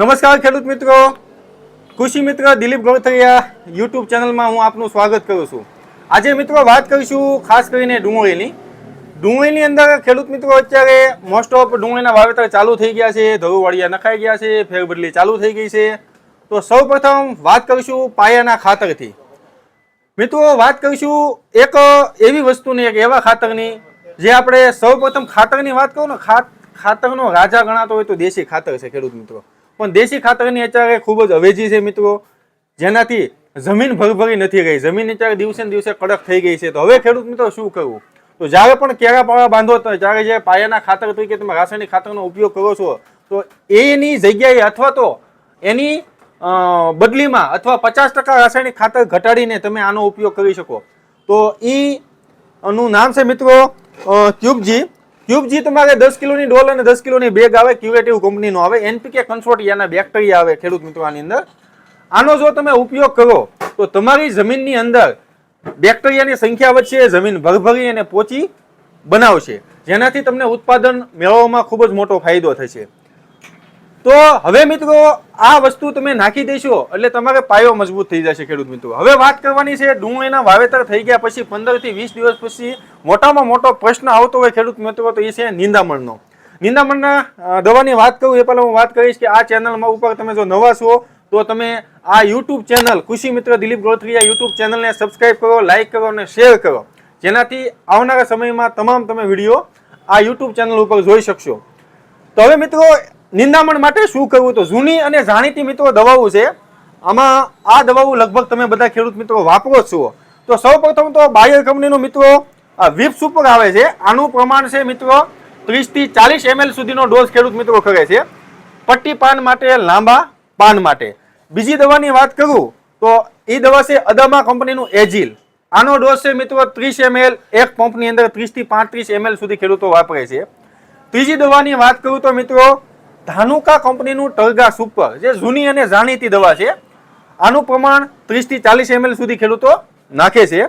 નમસ્કાર ખેડૂત મિત્રો. કૃષિ મિત્ર દિલીપ ગૌથરિયા યુટ્યુબ ચેનલમાં હું આપનું સ્વાગત કરું છું. આજે મિત્રો વાત કરીશું ખાસ કરીને ડુંગળીની. ડુંગળીની અંદર ખેડૂત મિત્રો અત્યારે મોસ્ટ ઓફ ડુંગળીના વાવેતર ચાલુ થઈ ગયા છે ધરુવાળિયા નખાઈ ગયા છે, ફેરબદલી ચાલુ થઈ ગઈ છે. તો સૌપ્રથમ વાત કરીશું પાયાના ખાતરથી. મિત્રો વાત કરીશું એક એવી વસ્તુની, એક એવા ખાતરની, જે આપણે સૌપ્રથમ ખાતરની વાત કરું ને, ખાત, ખાતરનો રાજા ગણાતો હોય તો દેશી ખાતર છે ખેડૂત મિત્રો. પણ દેશી ખાતરની અત્યારે ખૂબ જ અવેજી છે મિત્રો. જેનાથી જમીન ભરભરી નથી ગઈ જમીન અત્યારે દિવસે દિવસે કડક થઈ ગઈ છે. તો હવે ખેડૂત મિત્રો શું કરવું? તો જ્યારે પણ કેળા પાવા બાંધો ત્યારે જે પાયાના ખાતર તરીકે તમે રાસાયણિક ખાતરનો ઉપયોગ કરો છો તો એની જગ્યાએ અથવા તો એની બદલીમાં અથવા પચાસ ટકા રાસાયણિક ખાતર ઘટાડીને તમે આનો ઉપયોગ કરી શકો. તો એનું નામ છે મિત્રો અ, ક્યુબજી તમારે દસ કિલોની ડોલ અને દસ કિલોની બેગ આવે ક્યુરેટિવ કંપનીનો આવે. એનપીકે કન્સોર્ટિયાના બેક્ટેરિયા આવે ખેડૂત મિત્રો આની અંદર. આનો જો તમે ઉપયોગ કરો, તો તમારી જમીનની અંદર બેક્ટેરિયાની સંખ્યા વધશે, જમીન ભરભરી અને પોચી બનાવશે. જેનાથી તમને ઉત્પાદન મેળવવામાં ખૂબ જ મોટો ફાયદો થશે. તો હવે મિત્રો, આ વસ્તુ તમે નાખી દેશો, એટલે તમારે પાયો મજબૂત થઈ જશે ખેડૂત મિત્રો. હવે વાત કરવાની છે, ડુંગળીના વાવેતર થઈ ગયા પછી પંદરથી વીસ દિવસ પછી મોટામાં મોટો પ્રશ્ન આવતો હોય ખેડૂત મિત્રો, તો એ છે નિંદામણનો. નિંદામણના દવાની વાત કરું એ પહેલાં હું વાત કરીશ કે આ ચેનલમાં ઉપર તમે જો નવા છો, તો તમે આ યુટ્યુબ ચેનલ કૃષિ મિત્ર દિલીપ ગોત્રીયા યુટ્યુબ ચેનલને સબસ્ક્રાઈબ કરો, લાઇક કરો અને શેર કરો. જેનાથી આવનારા સમયમાં તમામ તમે વીડિયો આ યુટ્યુબ ચેનલ ઉપર જોઈ શકશો. તો હવે મિત્રો નિંદામણ માટે શું કહ્યું તો જૂની અને જાણીતી મિત્રો દવાઓ છે. આમાં આ દવાઓ લગભગ તમે બધા ખેડૂત મિત્રો વાપરો છો. તો સૌપ્રથમ તો બાયર કંપનીનું મિત્રો વિપ સુપર આવે છે. આનું પ્રમાણ છે મિત્રો ત્રીસથી ચાલીસ એમએલ સુધીનો ડોઝ ખેડૂત મિત્રો કરે છે. પટ્ટી પાન માટે, લાંબા પાન માટે. બીજી દવાની વાત કરું, તો એ દવા છે અદામા કંપનીનું એજિલ. આનો ડોઝ છે મિત્રો ત્રીસ એમએલ, એક પંપની અંદર ત્રીસથી પાંત્રીસ એમએલ સુધી ખેડૂતો વાપરે છે. ત્રીજી દવાની વાત કરું તો મિત્રો ધાનુકા કંપનીનું ટર્ગા સુપર, જે જૂની અને જાણીતી દવા છે. આનું પ્રમાણ ત્રીસથી ચાલીસ એમએલ સુધી ખેડૂતો નાખે છે.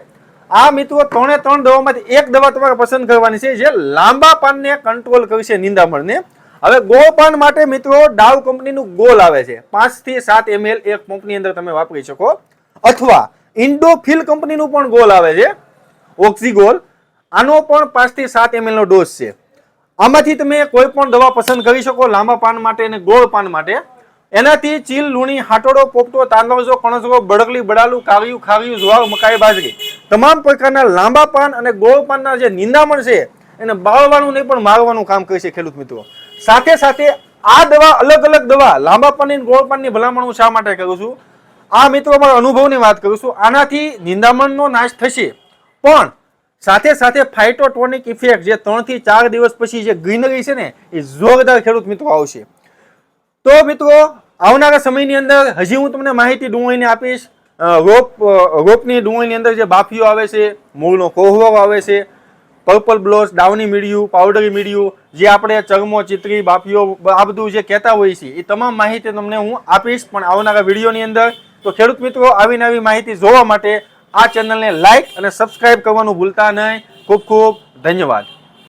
આ મિત્રો ત્રણે ત્રણ દવામાંથી એક દવા તમારે પસંદ કરવાની છે, જે લાંબા પાનને કંટ્રોલ કરશે નિંદામણને. હવે ગો પાન માટે મિત્રો ડાવ કંપનીનું ગોલ આવે છે. પાંચથી સાત એમએલ એક પંપની અંદર તમે વાપરી શકો. અથવા ઇન્ડોફિલ કંપનીનું પણ ગોલ આવે છે ઓક્સિગોલ આનો પણ પાંચથી સાત એમએલનો ડોઝ છે. આમાંથી તમે કોઈ પણ દવા પસંદ કરી શકો, લાંબા પાન માટે અને ગોળ પાન માટે. એનાથી ચીલ, લુણી, હાટોડો, પોપટો તાંદવજો કણસરો બળગલી, બડાલું કાવ્યું ખાવ્યું જુવાર મકાઈ, બાજરી તમામ પ્રકારના લાંબા પાન અને ગોળ પાનના જે નિંદામણ છે, એને બાળવાનું નહીં, પણ મારવાનું કામ કરશે ખેડૂત મિત્રો. સાથે સાથે આ દવા અલગ અલગ દવા, લાંબા પાનની ગોળ પાનની ભલામણ હું શા માટે કરું છું? આ મિત્રો મારા અનુભવની વાત કરું છું. આનાથી નિંદામણનો નાશ થશે. પણ સાથે સાથે ફાઇટોટોનિક ઇફેક્ટ જે ત્રણથી ચાર દિવસ પછી જે ગ્રીનરી છે ને, એ જોરદાર ખેડૂત મિત્રો આવશે. તો મિત્રો, આવનારા સમયની અંદર હજી હું તમને માહિતી ડુંગળીની આપીશ. રોપ રોપની ડુંગળીની અંદર જે બાફીઓ આવે છે, મૂળનો કોહરો આવે છે પર્પલ બ્લોસ ડાઉની મીડિયું પાવડરી મીડિયું, જે આપણે ચરમો, ચિત્રી, બાફીઓ આ બધું જે કહેતા હોઈએ છીએ, એ તમામ માહિતી તમને હું આપીશ. પણ આવનારા વિડીયોની અંદર, તો ખેડૂત મિત્રો આવી નવી માહિતી જોવા માટે આ ચેનલને લાઈક અને સબસ્ક્રાઇબ કરવાનું ભૂલતા નહીં. ખૂબ ખૂબ ધન્યવાદ.